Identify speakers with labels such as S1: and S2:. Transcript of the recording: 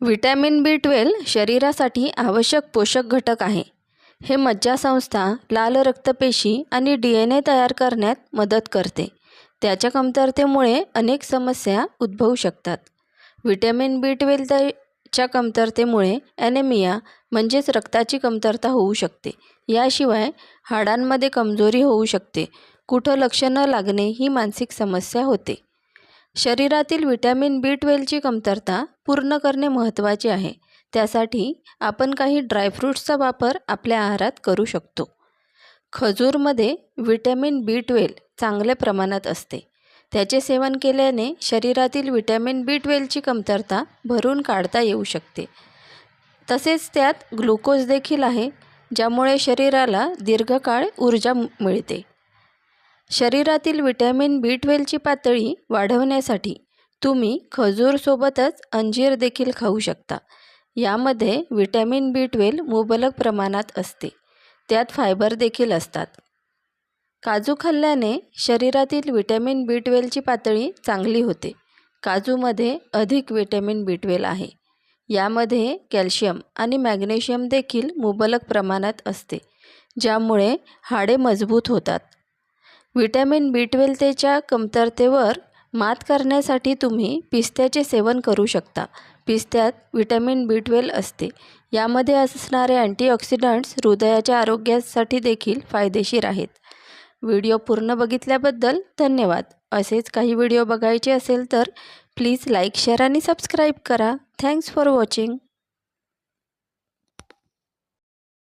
S1: Vitamin बी twelve शरीरासाठी आवश्यक पोषक घटक आहे. हे मज्जासंस्था लाल रक्तपेशी आणि डी एन ए तयार करण्यात मदत करते. त्याच्या कमतरतेमुळे अनेक समस्या उद्भवू शकतात. व्हिटॅमिन बी ट्वेल्वच्या कमतरतेमुळे ॲनेमिया म्हणजेच रक्ताची कमतरता होऊ शकते. याशिवाय हाडांमध्ये कमजोरी होऊ शकते. कुठं लक्ष न लागणे ही मानसिक समस्या होते. शरीरातील व्हिटॅमिन बी ट्वेल्वची कमतरता पूर्ण करणे महत्त्वाचे आहे. त्यासाठी आपण काही ड्रायफ्रूट्सचा वापर आपल्या आहारात करू शकतो. खजूरमध्ये व्हिटॅमिन बी ट्वेल्व चांगल्या प्रमाणात असते. त्याचे सेवन केल्याने शरीरातील व्हिटॅमिन बी ट्वेल्वची कमतरता भरून काढता येऊ शकते. तसेच त्यात ग्लुकोज देखील आहे ज्यामुळे शरीराला दीर्घकाळ ऊर्जा मिळते. शरीरातील व्हिटॅमिन बी ट्वेल्वची पातळी वाढवण्यासाठी तुम्ही खजूरसोबतच अंजीर देखील खाऊ शकता. यामध्ये व्हिटॅमिन बी ट्वेल्व मुबलक प्रमाणात असते. त्यात फायबर देखील असतात. काजू खाल्ल्याने शरीरातील व्हिटॅमिन बी ट्वेल्वची पातळी चांगली होते. काजूमध्ये अधिक व्हिटॅमिन बी ट्वेल्व आहे. यामध्ये कॅल्शियम आणि मॅग्नेशियम देखील मुबलक प्रमाणात असते ज्यामुळे हाडे मजबूत होतात. व्हिटॅमिन बी ट्वेल्वच्या कमतरतेवर मात करण्यासाठी तुम्ही पिस्त्याचे सेवन करू शकता. पिस्त्यात व्हिटॅमिन बी ट्वेल्व असते. यामध्ये असणारे अँटीऑक्सिडंट्स हृदयाच्या आरोग्यासाठी देखील फायदेशीर आहेत. व्हिडिओ पूर्ण बघितल्याबद्दल धन्यवाद. असेच काही व्हिडिओ बघायचे असेल तर प्लीज लाईक शेअर आणि सबस्क्राईब करा. Thanks for watching.